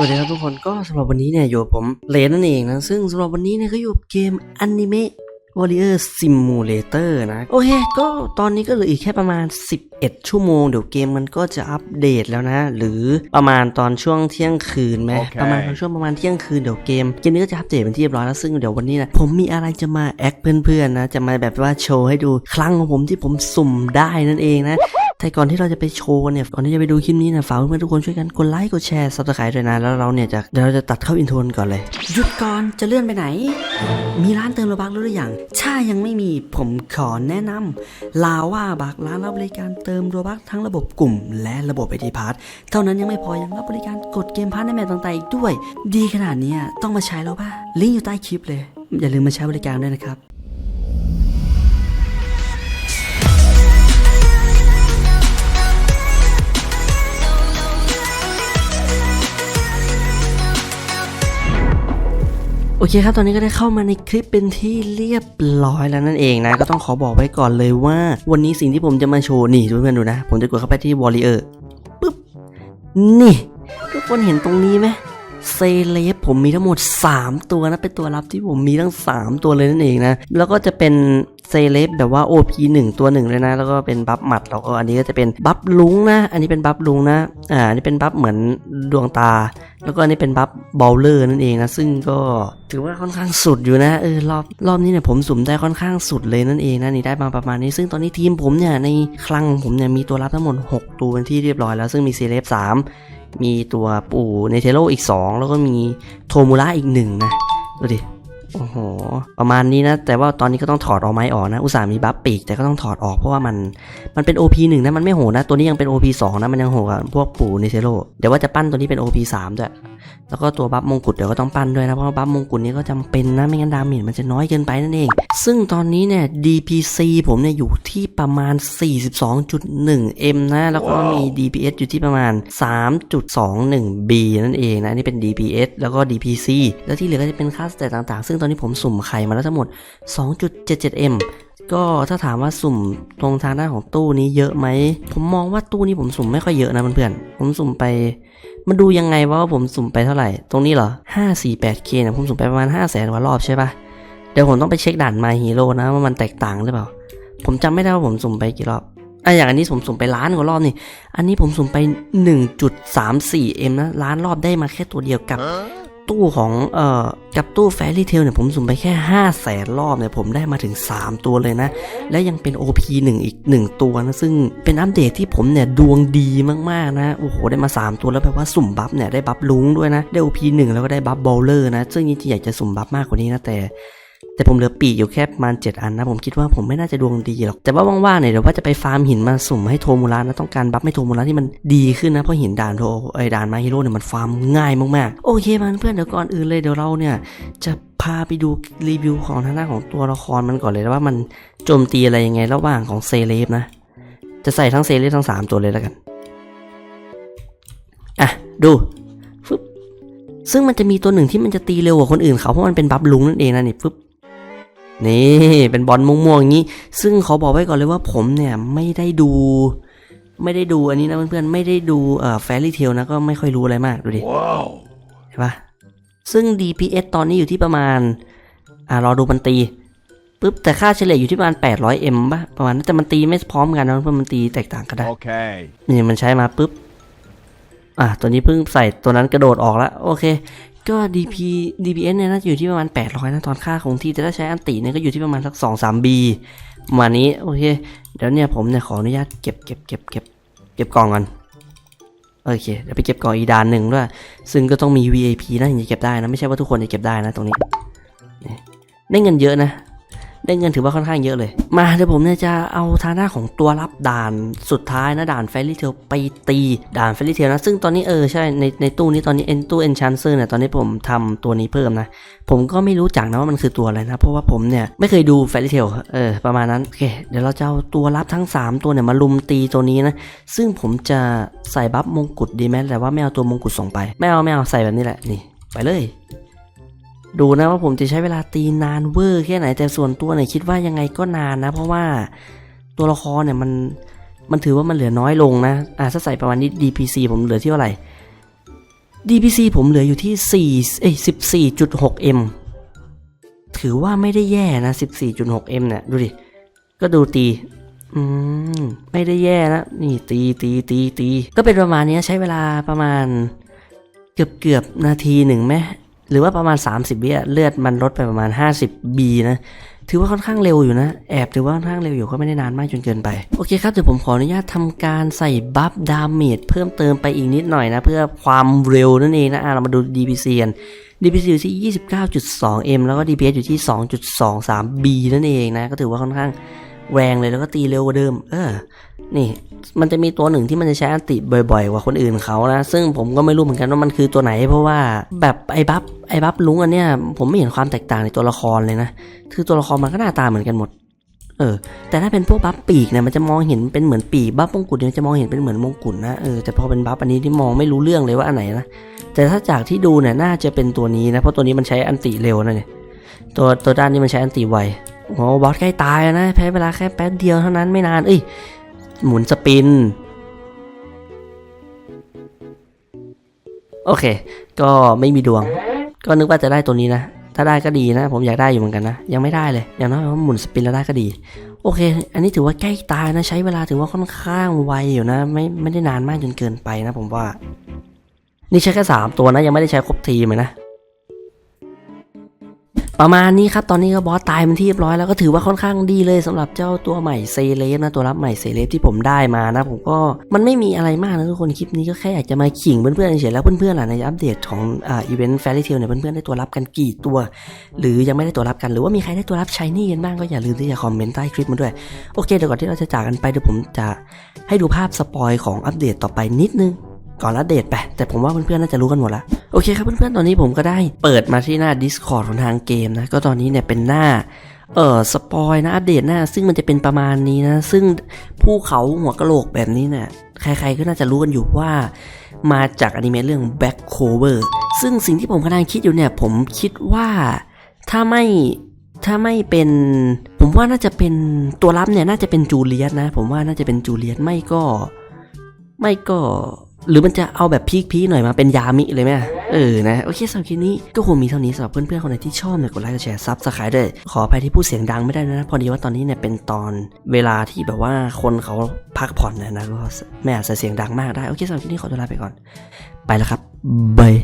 วัสดีครับทุกคนก็สำหรับวันนี้เนี่ยอยู่กับผมเลนนั่นเองนะ ซึ่งสำหรับวันนี้เนี่ยก็อยู่กับเกมอนิเมะ Warrior Simulator นะ โอเค ก็ตอนนี้ก็เหลืออีกแค่ประมาณ 11 ชั่วโมง เดี๋ยวเกมมันก็จะอัปเดตแล้วนะ หรือประมาณตอนช่วงเที่ยงคืนไหมโอเคประมาณตอนช่วงประมาณเที่ยงคืนเดี๋ยวเกมเกมนี้ก็จะอัปเดตเป็นที่เรียบร้อยแล้ว ซึ่งเดี๋ยววันนี้นะผมมีอะไรจะมาแอคเพื่อนๆนะ จะมาแบบว่าโชว์ให้ดูครั้งของผมที่ผมสุ่มได้นั่นเองนะ แต่ก่อนที่เราจะไปโชว์กันเนี่ยก่อนที่จะไปดูคลิปนี้นะฝากเพื่อนๆทุกคนช่วยกันกดไลค์กดแชร์ซับสไครต์ด้วยนะแล้วเราเนี่ยจะเดี๋ยวเราจะตัดเข้าอินโทรก่อนเลย หยุดก่อนจะเลื่อนไปไหน มีร้านเติมโลบักหรือยังถ้ายังไม่มีผมขอแนะนำลาว่าบักร้านรับบริการเติมโลบักทั้งระบบกลุ่ม และระบบไอทีพาร์ทเท่านั้นยังไม่พอยังรับบริการกดเกมพาร์ทในแมตต่างๆอีกด้วย ดีขนาดเนี้ยต้องมาใช้แล้วป่ะลิงก์อยู่ใต้คลิปเลยอย่าลืมมาใช้บริการด้วยนะครับ โอเคครับ ตอนนี้ก็ได้เข้ามาในคลิปเป็นที่เรียบร้อยแล้วนั่นเองนะ ก็ต้องขอบอกไว้ก่อนเลยว่า วันนี้สิ่งที่ผมจะมาโชว์ นี่เพื่อนๆดูนะ ผมจะกดเข้าไปที่ Warrior ปึ๊บ นี่ ทุกคนเห็นตรงนี้ไหม เซเลฟผมมีทั้งหมด 3 ตัวนะ เป็นตัวรับที่ผมมีทั้ง 3 ตัวเลยนั่นเองนะ แล้วก็จะเป็นเซเลฟแบบว่า OP 1 ตัวหนึ่งเลยนะ แล้วก็เป็นบัฟหมัด แล้วก็อันนี้ก็จะเป็นบัฟลุงนะ อันนี้เป็นบัฟลุงนะ อ่า อันนี้เป็นบัฟเหมือนดวงตา แล้วก็อันนี้เป็นบัฟบอลเลอร์นั่นเองนะ ซึ่งก็ถือว่าค่อนข้างสุดอยู่นะ เออรอบรอบนี้เนี่ยผมสุ่มได้ค่อนข้างสุดเลยนั่นเองนะนี่ได้มาประมาณนี้ ซึ่งตอนนี้ทีมผมเนี่ยในคลังของผมเนี่ยมีตัวรับทั้งหมด 6 ตัวเป็นที่เรียบร้อยแล้ว ซึ่งมีเซเลฟ3 มีตัวปู่เนเทโลอีก 2 แล้วก็มีโทมูระอีกหนึ่งนะดูดิ โอ้โห ประมาณนี้นะ แต่ว่าตอนนี้ก็ต้องถอดเอาไม้ออกนะ อุตส่าห์มีบัฟปีกแต่ก็ต้องถอดออกเพราะว่ามัน มันเป็น OP 1นะ มันไม่โหดนะ ตัวนี้ยังเป็น OP 2นะ มันยังโหดกว่าพวกปู่เนเทโลเดี๋ยวว่าจะปั้นตัวนี้เป็น OP 3ด้วย แล้วก็ตัวบัฟมงกุฎเดี๋ยวก็ต้องปั้นด้วยนะ เพราะว่าบัฟมงกุฎนี้ก็จำเป็นนะ ไม่งั้นดาเมจมันจะน้อยเกินไปนั่นเอง ซึ่งตอนนี้เนี่ย DPC ผมเนี่ยอยู่ที่ประมาณ 42.1M นะ แล้วก็มี DPS อยู่ที่ประมาณ 3.21B นั่นเองนะ นี่เป็น DPS แล้วก็ DPC แล้วที่เหลือก็จะเป็นค่าสเตตต่างๆ ซึ่งตอนนี้ผมสุ่มไข่มาแล้วทั้งหมด 2.77M ก็ถ้าถามว่าสุ่มตรงทางด้านของตู้นี้เยอะไหม ผมมองว่าตู้นี้ผมสุ่มไม่ค่อยเยอะนะเพื่อนๆ ผมสุ่มไป มันดูยังไงว่าผมสุ่มไปเท่าไหร่ ตรงนี้เหรอ 548K เนี่ยผมสุ่มไปประมาณ 5 0 0แสนกว่ารอบใช่ปะเดี๋ยวผมต้องไปเช็คด่าน My Hero นะว่ามันแตกต่างหรือเปล่า ผมจำไม่ได้ว่าผมสุ่มไปกี่รอบอะอย่างอันนี้ผมสุ่มไปล้านกว่ารอบนี่ อันนี้ผมสุ่มไป 1.34M นะล้านรอบได้มาแค่ตัวเดียวกับ ตู้ของเอ่อกับตู้แฟรี่เทลเนี่ยผมสุ่มไปแค่5 0 0แสนรอบเนี่ยผมได้มาถึง 3 ตัวเลยนะ และยังเป็น OP 1 อีก 1 ตัวนะ ซึ่งเป็นอัปเดตที่ผมเนี่ยดวงดีมากๆนะ โอ้โห ได้มา 3 ตัวแล้วแปลว่าสุ่มบัฟเนี่ยได้บัฟลุงด้วยนะ ได้ OP 1 แล้วก็ได้บัฟบอลเลอร์นะ ซึ่งจริงๆอยากจะสุ่มบัฟมากกว่านี้นะแต่ แต่ผมเหลือปีกอยู่แค่ประมาณ7อันนะ ผมคิดว่าผมไม่น่าจะดวงดีหรอก แต่ว่าว่างๆเนี่ยเดี๋ยวว่าจะไปฟาร์มหินมาสุ่มให้โทมูระนะต้องการบัฟให้โทมูระที่มันดีขึ้นนะเพราะหินด่านโทไอด่านมาฮิโร่เนี่ยมันฟาร์มง่ายมากๆ โอเคมันเพื่อนเดี๋ยวก่อนอื่นเลยเดี๋ยวเราเนี่ยจะพาไปดูรีวิวของทางด้านของตัวละครมันก่อนเลยว่ามันโจมตีอะไรยังไงระหว่างของเซเลฟนะ จะใส่ทั้งเซเลฟทั้ง 3 ตัวเลยแล้วกัน อะ ดูฟึบซึ่งมันจะมีตัวหนึ่งที่มันจะตีเร็วกว่าคนอื่นเขาเพราะมันเป็นบัฟลุงนั่นเองนะนี่ฟึบ นี่เป็นบอลม่วงๆอย่างนี้ ซึ่งขอบอกไว้ก่อนเลยว่าผมเนี่ยไม่ได้ดู ไม่ได้ดูอันนี้นะเพื่อนๆไม่ได้ดูเอ่อแฟรี่เทลนะก็ไม่ค่อยรู้อะไรมากดูดิ Wow. เห็นปะซึ่ง DPS ตอนนี้อยู่ที่ประมาณ อ่ารอดูมันตีปุ๊บแต่ค่าเฉลี่ยอยู่ที่ประมาณ 800M ป่ะประมาณนั้นแต่มันตีไม่พร้อมกันนะเพราะมันตีแตกต่างกันได้ Okay. นี่มันใช้มาปุ๊บ อะตัวนี้เพิ่งใส่ตัวนั้นกระโดดออกแล้ว โอเค ก็ DP DPS เนี่ยน่าจะอยู่ที่ประมาณ 800นะตอนค่าคงที่แต่ถ้าใช้อันติเนี่ยก็อยู่ที่ประมาณสัก2 3 B ประมาณนี้โอเคเดี๋ยวเนี่ยผมเนี่ยขออนุญาตเก็บเก็บเก็บเก็บเก็บกล่องกันโอเคเดี๋ยวไปเก็บกล่องอีดานหนึ่งด้วย ซึ่งก็ต้องมี VAP นะถึงจะเก็บได้นะไม่ใช่ว่าทุกคนจะเก็บได้นะตรงนี้ได้เงินเยอะนะ ได้เงินถือว่าค่อนข้างเยอะเลย มาเดี๋ยวผมเนี่ยจะเอาทางหน้าของตัวรับด่านสุดท้ายนะด่านแฟรี่เทลไปตีด่านแฟรี่เทลนะ ซึ่งตอนนี้เออใช่ในในตู้นี้ตอนนี้เอ็นตู้เอนชันเซอร์เนี่ยตอนนี้ผมทำตัวนี้เพิ่มนะ ผมก็ไม่รู้จักนะว่ามันคือตัวอะไรนะ เพราะว่าผมเนี่ยไม่เคยดูแฟรี่เทลเออประมาณนั้นโอเคเดี๋ยวเราจะเอาตัวรับทั้ง 3 ตัวเนี่ยมาลุมตีตัวนี้นะ ซึ่งผมจะใส่บัฟมงกุฎดีไหมแต่ว่าไม่เอาตัวมงกุฎส่งไปไม่เอาไม่เอาใส่แบบนี้แหละนี่ไปเลย ดูนะว่าผมจะใช้เวลาตีนานเวอร์แค่ไหนแต่ส่วนตัวเนี่ยคิดว่ายังไงก็นานนะ เพราะว่าตัวละครเนี่ยมันมันถือว่ามันเหลือน้อยลงนะอะถ้าใส่ประมาณนี้ DPC ผมเหลือที่เท่าไหร่ DPC ผมเหลืออยู่ที่4เอ้ย 14.6M ถือว่าไม่ได้แย่นะ 14.6M เนี่ยดูดิก็ดูตีอืมไม่ได้แย่นะนี่ตีตีตีตีก็เป็นประมาณนี้ใช้เวลาประมาณเกือบเกือบนาทีหนึ่งไหม หรือว่าประมาณ 30วิเลือดมันลดไปประมาณ 50 B นะถือว่าค่อนข้างเร็วอยู่นะ แอบถือว่าค่อนข้างเร็วอยู่ก็ไม่ได้นานมากจนเกินไป โอเคครับเดี๋ยวผมขออนุญาตทำการใส่บัฟดาเมจเพิ่มเติมไปอีกนิดหน่อยนะ เพื่อความเร็วนั่นเองนะอะเรามาดู DPC กัน DPC อยู่ที่ 29.2M แล้วก็ DPS อยู่ที่ 2.23B นั่นเองนะ ก็ถือว่าค่อนข้าง แรงเลยแล้วก็ตีเร็วกว่าเดิม เออ นี่ มันจะมีตัวหนึ่งที่มันจะใช้อันติบ่อยๆ กว่าคนอื่นเขานะ ซึ่งผมก็ไม่รู้เหมือนกันว่ามันคือตัวไหน เพราะว่าแบบไอ้บัฟไอ้บัฟลุงอันเนี้ยผมไม่เห็นความแตกต่างในตัวละครเลยนะ คือตัวละครมันก็หน้าตาเหมือนกันหมด เออ แต่ถ้าเป็นพวกบัฟปีกเนี่ยมันจะมองเห็นเป็นเหมือนปีกบัฟมงกุฎเนี่ยจะมองเห็นเป็นเหมือนมงกุฎนะ เออ แต่พอเป็นบัฟอันนี้ที่มองไม่รู้เรื่องเลยว่าอันไหนนะ แต่ถ้าจากที่ดูเนี่ยน่าจะเป็นตัวนี้นะ เพราะตัวนี้มันใช้อันติเร็วนะเนี่ย ตัวตัวด้านนี้มันใช้อันติไว โอ้บอสใกล้ตายแล้วนะ แพ้เวลาแค่แป๊บเดียวเท่านั้นไม่นาน เอ้ย หมุนสปิน โอเค ก็ไม่มีดวง ก็นึกว่าจะได้ตัวนี้นะ ถ้าได้ก็ดีนะ ผมอยากได้อยู่เหมือนกันนะ ยังไม่ได้เลย อย่างน้อยหมุนสปินแล้วได้ก็ดี โอเค อันนี้ถือว่าใกล้ตายนะ ใช้เวลาถือว่าค่อนข้างไวอยู่นะ ไม่ไม่ได้นานมากจนเกินไปนะ ผมว่า นี่ใช้แค่สามตัวนะ ยังไม่ได้ใช้ครบทีมเลยนะ ประมาณนี้ครับ ตอนนี้ก็บอสตายมันที่เรียบร้อยแล้วก็ถือว่าค่อนข้างดีเลยสำหรับเจ้าตัวใหม่เซเลฟนะตัวรับใหม่เซเลฟที่ผมได้มานะ ผมก็มันไม่มีอะไรมากนะทุกคนคลิปนี้ก็แค่อยากจะมาขิงเพื่อนๆเฉยๆแล้วเพื่อนๆล่ะในอัปเดตของอ่าอีเวนต์แฟรี่เทลเนี่ยเพื่อนๆได้ตัวรับกันกี่ตัว หรือยังไม่ได้ตัวรับกันหรือว่ามีใครได้ตัวรับชายนี่กันบ้างก็อย่าลืมที่จะคอมเมนต์ใต้คลิปมาด้วยโอเคเดี๋ยวก่อนที่เราจะจากกันไปเดี๋ยวผมจะให้ดูภาพสปอยของอัปเดตต่อไปนิดนึงก่อนอัปเดตไปแต่ผมว่าเพื่อนๆน่าจะรู้กันหมดแล้ว โอเคครับเพื่อนๆ ตอนนี้ผมก็ได้เปิดมาที่หน้า Discord ของทางเกมนะ ก็ตอนนี้เนี่ยเป็นหน้าเอ่อสปอยนะอัปเดตหน้า ซึ่งมันจะเป็นประมาณนี้นะ ซึ่งภูเขาหัวกะโหลกแบบนี้เนี่ยใครๆก็น่าจะรู้กันอยู่ว่ามาจากอนิเมะเรื่อง Back Cover ซึ่งสิ่งที่ผมกำลังคิดอยู่เนี่ย ผมคิดว่าถ้าไม่ถ้าไม่เป็น ผมว่าน่าจะเป็นตัวรับเนี่ย น่าจะเป็นจูเลียสนะ ผมว่าน่าจะเป็นจูเลียสไม่ก็ ไม่ก็ หรือมันจะเอาแบบพีคๆหน่อยมาเป็นยามิเลยไหมเออนะโอเคสำหรับคลิปนี้ก็คงมีเท่านี้สำหรับเพื่อนๆคนไหนที่ชอบเนี่ยกดไลค์กดแชร์ซับสไครต์ด้วยขออภัยที่พูดเสียงดังไม่ได้นะพอดีว่าตอนนี้เนี่ยเป็นตอนเวลาที่แบบว่าคนเขาพักผ่อนนะนะก็ไม่อาจจะเสียงดังมากได้โอเคสำหรับคลิปนี้ขอตัวลาไปก่อน ไปแล้วครับบาย